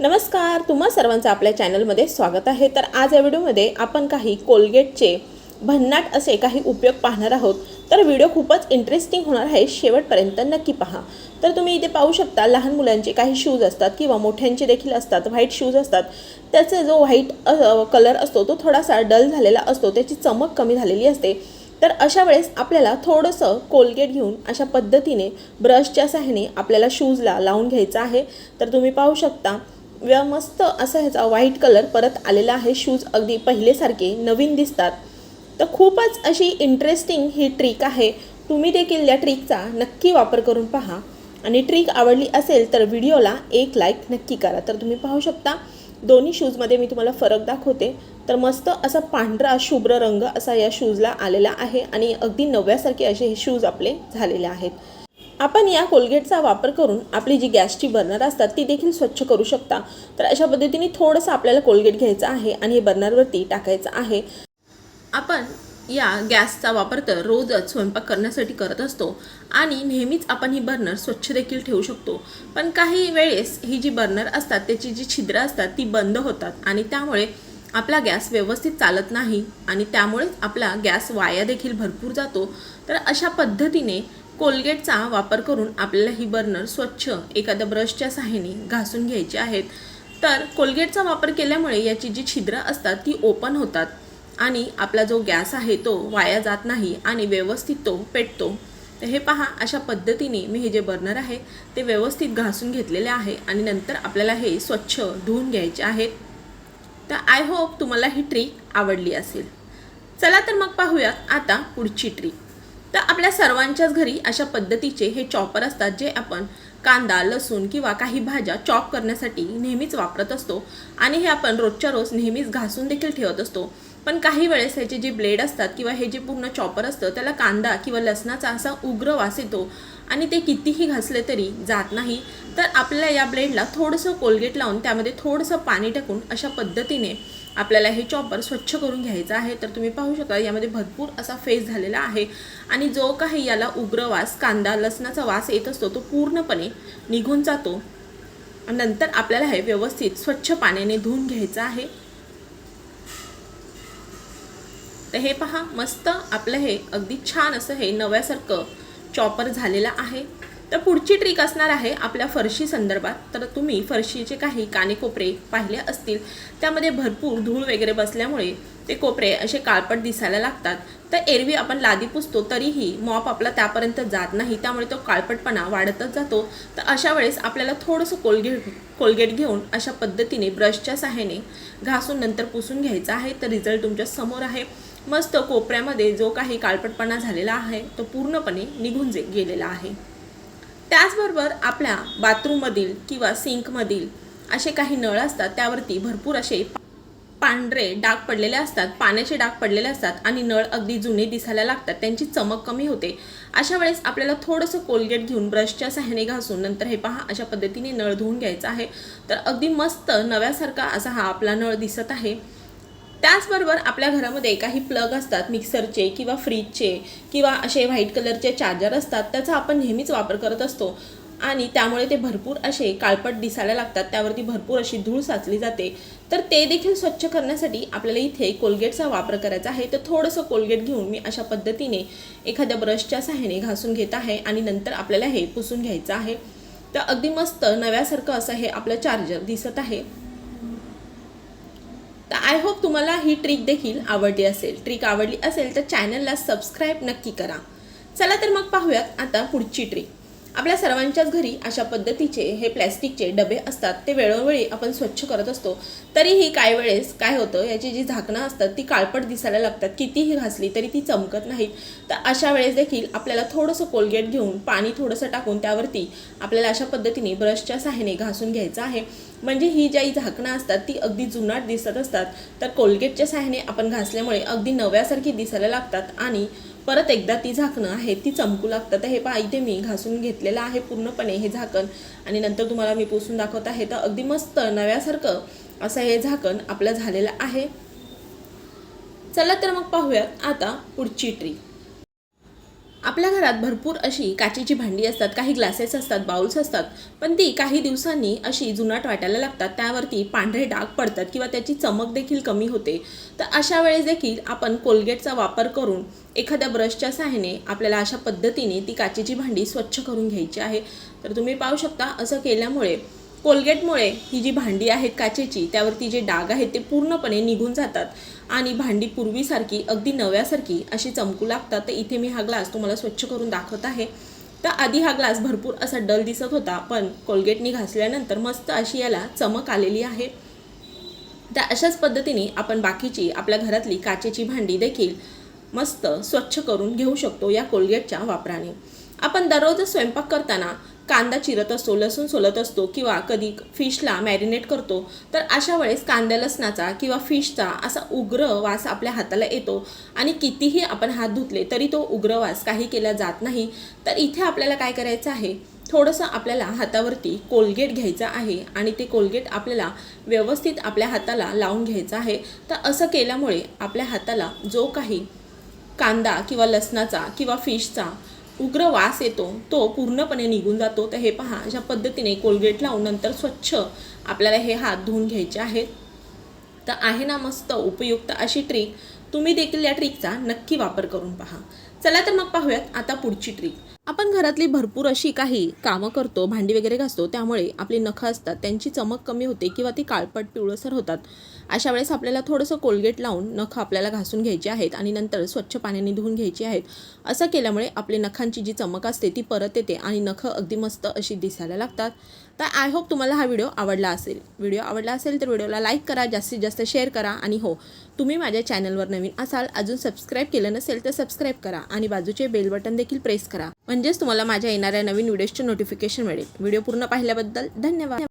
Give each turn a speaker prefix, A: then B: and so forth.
A: नमस्कार तुम्हा सर्वांचं आपल्या चॅनलमध्ये स्वागत आहे. तर आज या व्हिडिओमध्ये आपण काही कोलगेटचे भन्नाट असे काही उपयोग पाहणार आहोत. तर व्हिडिओ खूपच इंटरेस्टिंग होणार आहे. शेवटपर्यंत नक्की पहा. तर तुम्ही इथे पाहू शकता लहान मुलांचे काही शूज असतात किंवा मोठ्यांचे देखील असतात व्हाईट शूज असतात. त्याचा जो व्हाईट कलर असतो तो थोडासा डल झालेला असतो त्याची चमक कमी झालेली असते. तर अशा वेळेस आपल्याला थोडंसं कोलगेट घेऊन अशा पद्धतीने ब्रशच्या सहाय्याने आपल्याला शूजला लावून घ्यायचं आहे. तर तुम्ही पाहू शकता व्या मस्त असा ह्याचा व्हाईट कलर परत आलेला आहे. शूज अगदी पहिलेसारखे नवीन दिसतात. तर खूपच अशी इंटरेस्टिंग ही ट्रिक आहे. तुम्ही देखील या ट्रिकचा नक्की वापर करून पहा. आणि ट्रिक आवडली असेल तर व्हिडिओला एक लाईक नक्की करा. तर तुम्ही पाहू शकता दोन्ही शूजमध्ये मी तुम्हाला फरक दाखवते. तर मस्त असा पांढरा शुभ्र रंग असा या शूजला आलेला आहे. आणि अगदी नव्यासारखे असे हे शूज आपले झालेले आहेत. आपण या कोलगेटचा वापर करून आपली जी गॅसची बर्नर असतात ती देखील स्वच्छ करू शकता. तर अशा पद्धतीने थोडंसं आपल्याला कोलगेट घ्यायचं आहे आणि हे बर्नरवरती टाकायचं आहे. आपण या गॅसचा वापर तर रोजच स्वयंपाक करण्यासाठी करत असतो आणि नेहमीच आपण ही बर्नर स्वच्छ देखील ठेवू शकतो. पण काही वेळेस ही जी बर्नर असतात त्याची जी छिद्रं असतात ती बंद होतात आणि त्यामुळे आपला गॅस व्यवस्थित चालत नाही आणि त्यामुळेच आपला गॅस वाया देखील भरपूर जातो. तर अशा पद्धतीने कोलगेटचा वापर करून आपल्याला ही बर्नर स्वच्छ एखाद्या ब्रशच्या साहाय्याने घासून घ्यायची आहेत. तर कोलगेटचा वापर केल्यामुळे याची जी छिद्रं असतात ती ओपन होतात आणि आपला जो गॅस आहे तो वाया जात नाही आणि व्यवस्थित तो पेटतो. तर हे पहा अशा पद्धतीने मी हे जे बर्नर आहे ते व्यवस्थित घासून घेतलेले आहे आणि नंतर आपल्याला हे स्वच्छ धुवून घ्यायचे आहेत. तर आय होप तुम्हाला ही ट्रिक आवडली असेल. चला तर मग पाहूयात आता पुढची ट्रिक तर आपल्या सर्वांच्याच घरी अशा पद्धतीचे हे चॉपर असतात जे आपण कांदा लसूण किंवा काही भाज्या चॉप करण्यासाठी नेहमीच वापरत असतो. आणि हे आपण रोजच्या रोज नेहमीच घासून देखील ठेवत असतो. पण काही वेळेस ह्याचे जे ब्लेड असतात किंवा हे जे पूर्ण चॉपर असतं त्याला कांदा किंवा लसणाचा असा उग्र वास येतो आणि ते कितीही घासले तरी जात नाही. तर आपल्याला या ब्लेडला थोडंसं कोलगेट लावून त्यामध्ये थोडंसं पाणी टाकून अशा पद्धतीने आपल्याला हे चॉपर स्वच्छ करून घ्यायचं आहे तर तुम्ही पाहू शकता यामध्ये भरपूर असा फेस झालेला आहे. आणि जो काही याला उग्र वास कांदा लसणाचा वास येत असतो तो पूर्णपणे निघून जातो. नंतर आपल्याला हे व्यवस्थित स्वच्छ पाण्याने धुवून घ्यायचं आहे. तर हे पहा मस्त आपलं हे अगदी छान असं हे नव्यासारखं चॉपर झालेलं आहे. तर पुढची ट्रिक असणार आहे आपल्या फरशी संदर्भात. तर तुम्ही फरशीचे काही काने कोपरे पाहिले असतील. त्यामध्ये भरपूर धूळ वगैरे बसल्यामुळे ते कोपरे असे काळपट दिसायला लागतात. तर एरवी आपण लादी पुसतो तरीही मॉप आपला त्यापर्यंत जात नाही. त्यामुळे तो काळपटपणा वाढतच जातो. तर अशा वेळेस आपल्याला थोडंसं कोलगेट कोलगेट घेऊन अशा पद्धतीने ब्रशच्या सहाय्याने घासून नंतर पुसून घ्यायचा आहे. तर रिझल्ट तुमच्यासमोर आहे. मस्त कोपऱ्यामध्ये जो काही काळपटपणा झालेला आहे तो पूर्णपणे निघून जे गेलेला आहे. त्याचबरोबर आपल्या बाथरूममधील किंवा सिंकमधील असे काही नळ असतात त्यावरती भरपूर असे पांढरे डाग पडलेले असतात पाण्याचे डाग पडलेले असतात आणि नळ अगदी जुने दिसायला लागतात. त्यांची चमक कमी होते. अशा वेळेस आपल्याला थोडंसं कोलगेट घेऊन ब्रशच्या सहाय्याने घासून नंतर हे पहा अशा पद्धतीने नळ धुवून घ्यायचा आहे. तर अगदी मस्त नव्यासारखा असा हा आपला नळ दिसत आहे. त्याचबरोबर आपल्या घरामध्ये काही प्लग असतात मिक्सरचे किंवा फ्रीजचे किंवा असे व्हाईट कलरचे चार्जर असतात त्याचा आपण नेहमीच वापर करत असतो. आणि त्यामुळे ते भरपूर असे काळपट दिसायला लागतात त्यावरती भरपूर अशी धूळ साचली जाते. तर ते देखील स्वच्छ करण्यासाठी आपल्याला इथे कोलगेटचा वापर करायचा आहे. तर थोडंसं कोलगेट घेऊन मी अशा पद्धतीने एखाद्या ब्रशच्या सहाय्याने घासून घेत आहे आणि नंतर आपल्याला हे पुसून घ्यायचं आहे. तर अगदी मस्त नव्यासारखं असं हे आपलं चार्जर दिसत आहे. तर आय होप तुम्हाला ही ट्रिक देखील आवडली असेल. ट्रिक आवडली असेल तर चॅनलला सबस्क्राईब नक्की करा. चला तर मग पाहूयात आता पुढची ट्रिक आपल्या सर्वांच्याच घरी अशा पद्धतीचे हे प्लॅस्टिकचे डबे असतात ते वेळोवेळी आपण स्वच्छ करत असतो. तरीही काही वेळेस काय होतं याची जी झाकणं असतात ती काळपट दिसायला लागतात. कितीही घासली तरी ती चमकत नाहीत. तर अशा वेळेस देखील आपल्याला थोडंसं कोलगेट घेऊन पाणी थोडंसं टाकून त्यावरती आपल्याला अशा पद्धतीने ब्रशच्या साहाय्याने घासून घ्यायचं आहे. म्हणजे ही ज्या झाकणं असतात ती अगदी जुनाट दिसत असतात. तर कोलगेटच्या साह्याने आपण घासल्यामुळे अगदी नव्यासारखी दिसायला लागतात आणि परत एकदा ती झाकणं आहे ती चमकू लागतं. तर हे पहा इथे मी घासून घेतलेलं आहे पूर्णपणे हे झाकण. आणि नंतर तुम्हाला मी पुसून दाखवत आहे. तर अगदी मस्त नव्यासारखं असं हे झाकण आपलं झालेलं आहे. चला तर मग पाहूयात आता पुढची ट्रिक. आपल्या घरात भरपूर अशी काचेची भांडी असतात काही ग्लासेस असतात बाउल्स असतात पण ती काही दिवसांनी अशी जुनाट वाटायला लागतात. त्यावरती पांढरे डाग पडतात किंवा त्याची चमक देखील कमी होते. तर अशा वेळेस देखील आपण कोलगेटचा वापर करून एखाद्या ब्रशच्या सहाय्याने आपल्याला अशा पद्धतीने ती काचेची भांडी स्वच्छ करून घ्यायची आहे. तर तुम्ही पाहू शकता असं केल्यामुळे कोलगेटमुळे ही जी भांडी आहेत काचेची त्यावरती जे डाग आहेत ते पूर्णपणे निघून जातात. आणि भांडी पूर्वीसारखी अगदी नव्यासारखी अशी चमकू लागतात. तर इथे मी हा ग्लास तुम्हाला स्वच्छ करून दाखवत आहे. तर आधी हा ग्लास भरपूर असा डल दिसत होता पण कोलगेटनी घासल्यानंतर मस्त अशी याला चमक आलेली आहे. तर अशाच पद्धतीने आपण बाकीची आपल्या घरातली काचेची भांडी देखील मस्त स्वच्छ करून घेऊ शकतो या कोलगेटच्या वापराने. आपण दररोज स्वयंपाक करताना कांदा चिरत असतो लसूण सोलत असतो किंवा कधी फिशला मॅरिनेट करतो तर अशा वेळेस कांद्या लसणाचा किंवा फिशचा असा उग्र वास आपल्या हाताला येतो. आणि कितीही आपण हात धुतले तरी तो उग्र वास काही केला जात नाही. तर इथे आपल्याला काय करायचं आहे? थोडंसं आपल्याला हातावरती कोलगेट घ्यायचं आहे आणि ते कोलगेट आपल्याला व्यवस्थित आपल्या हाताला लावून घ्यायचं आहे. तर असं केल्यामुळे आपल्या हाताला जो काही कांदा किंवा लसणाचा किंवा फिशचा उग्र वास येतो तो पूर्णपणे निघून जातो. तर हे पहा अशा पद्धतीने कोलगेट लावून नंतर स्वच्छ आपल्याला हे हात धुवून घ्यायचे आहेत. तर आहे ना मस्त उपयुक्त अशी ट्रिक तुम्ही देखील या ट्रिकचा नक्की वापर करून पहा. चला तर मग पाहूयात आता पुढची ट्रिक आपण घरातली भरपूर अशी काही कामं करतो भांडी वगैरे घासतो त्यामुळे आपली नखं असतात त्यांची चमक कमी होते किंवा ती काळपट पिवळसर होतात. अशा वेळेस आपल्याला थोडंसं कोलगेट लावून नख आपल्याला घासून घ्यायचे आहेत आणि नंतर स्वच्छ पाण्याने धुवून घ्यायची आहेत. असं केल्यामुळे आपली नखांची जी चमक असते ती परत येते आणि नख अगदी मस्त अशी दिसायला लागतात. तर आय होप तुम्हाला हा व्हिडिओ आवडला असेल. व्हिडिओ आवडला असेल तर व्हिडिओला लाईक करा जास्तीत जास्त शेअर करा आणि हो तुम्ही माझ्या चॅनलवर नवीन असाल अजून सबस्क्राईब केलं नसेल तर सबस्क्राईब करा आणि बाजूचे बेल बटन देखील प्रेस करा. म्हणजेच तुम्हाला माझ्या येणाऱ्या नवीन व्हिडिओजचे नोटिफिकेशन मिळेल. व्हिडिओ पूर्ण पाहिल्याबद्दल धन्यवाद.